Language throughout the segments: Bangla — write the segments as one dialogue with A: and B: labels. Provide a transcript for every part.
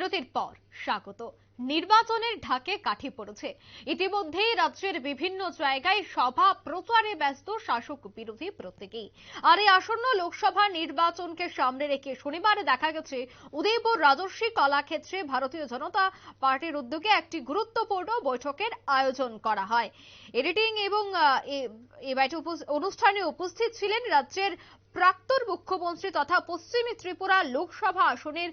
A: বিরতির পর স্বাগত। নির্বাচনের ঢাকে কাঠি পড়েছে। ইতিমধ্যেই রাজ্যের বিভিন্ন জায়গায় সভা প্রচারে ব্যস্ত শাসক বিরোধী প্রত্যেকেই। আর এই আসন্ন লোকসভা নির্বাচনকে সামনে রেখে শনিবার দেখা গেছে উদয়পুর রাজস্বী কলাক্ষেত্রে ভারতীয় জনতা পার্টির উদ্যোগে একটি গুরুত্বপূর্ণ বৈঠকের আয়োজন করা হয়। এডিটিং এবং অনুষ্ঠানে উপস্থিত ছিলেন রাজ্যের প্রাক্তন মুখ্যমন্ত্রী তথা পশ্চিমী ত্রিপুরা লোকসভা আসনের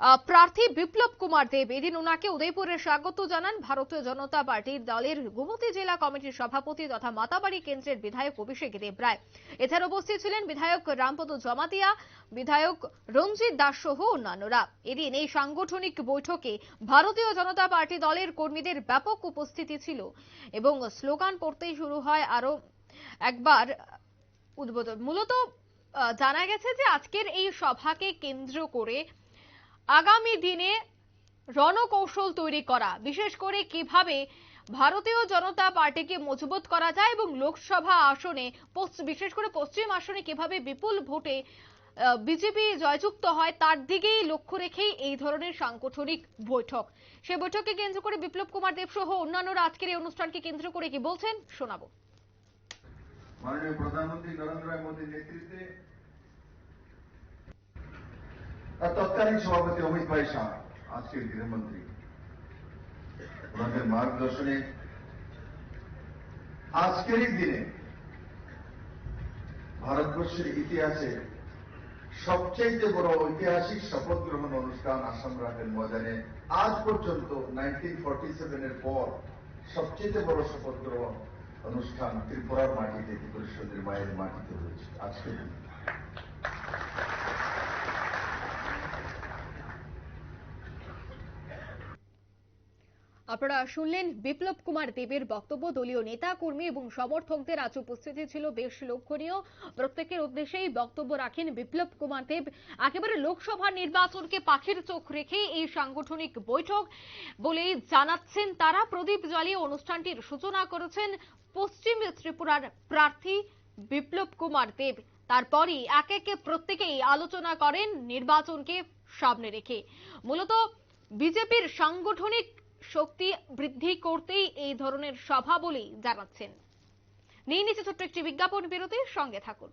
A: প্রার্থী বিপ্লব কুমার দেব এদিন ওনাকে উদয়পুরে স্বাগত জানান। ভারতীয় জনতা পার্টির দলের গোমতী জেলা কমিটির সভাপতি তথা মাতাবাড়ি কেন্দ্রের বিধায়ক অভিষেক দেব রায়। এছাড়া উপস্থিত ছিলেন বিধায়ক রামপদ জমাতিয়া, বিধায়ক রঞ্জিত দাস সহ অন্যান্যরা। এদিন এই সাংগঠনিক বৈঠকে ভারতীয় জনতা পার্টি দলের কর্মীদের ব্যাপক উপস্থিতি ছিল এবং স্লোগান পড়তেই শুরু হয় আরও একবার উদ্বোধন। মূলত জানা গেছে যে আজকের এই সভাকে কেন্দ্র করে আগামী দিনে রণকৌশল তৈরি করা, বিশেষ করে কীভাবে ভারতীয় জনতা পার্টিকে মজবুত করা যায় এবং লোকসভা আসনে বিশেষ করে পশ্চিম আসনে কীভাবে বিপুল ভোটে বিজেপি জয়যুক্ত হয়, তার দিকেই লক্ষ্য রেখেই এই ধরনের সাংগঠনিক বৈঠক। সে বৈঠককে কেন্দ্র করে বিপ্লব কুমার দেব সহ অন্যান্যরা আজকের এই অনুষ্ঠানকে কেন্দ্র করে কি বলছেন শোনাবো।
B: মাননীয় প্রধানমন্ত্রী নরেন্দ্র মোদীর নেতৃত্বে আর তৎকালীন সভাপতি অমিত ভাই শাহ, আজকের গৃহমন্ত্রী। ওনাদের মার্গদর্শনে আজকের দিনে ভারতবর্ষের ইতিহাসে সবচেয়ে বড় ঐতিহাসিক শপথ গ্রহণ অনুষ্ঠান আসাম রাজ্যের ময়দানে আজ পর্যন্ত নাইনটিন ফর্টি সেভেনের পর সবচেয়ে বড় শপথ গ্রহণ অনুষ্ঠান ত্রিপুরার মাটিতে ত্রিপুরেশ্বরের মায়ের মাটিতে হয়েছে আজকের
A: আপনারা শুনলেন বিপ্লব কুমার দেবের বক্তব্য। দলীয় নেতা কর্মী এবং সমর্থকদের আজ উপস্থিতি ছিল বেশ লক্ষণীয় প্রত্যেকের উদ্দেশ্যেই বক্তব্য রাখেন বিপ্লব কুমার দেব। একেবারে লোকসভা নির্বাচনকে পাখির চোখ রেখে এই সাংগঠনিক বৈঠক বলে জানাচ্ছেন তারা। প্রদীপ জ্বালিয়ে অনুষ্ঠানটির সূচনা করেছেন পশ্চিম ত্রিপুরার প্রার্থী বিপ্লব কুমার দেব। তারপরই একে একে প্রত্যেকেই আলোচনা করেন নির্বাচনকে সামনে রেখে। মূলত বিজেপির সাংগঠনিক শক্তি বৃদ্ধি করতেই এই ধরনের সভা বলেই জানাচ্ছেন। নিয়ে নিচ্ছে ছোট্ট একটি বিজ্ঞাপন বিরতির সঙ্গে থাকুন।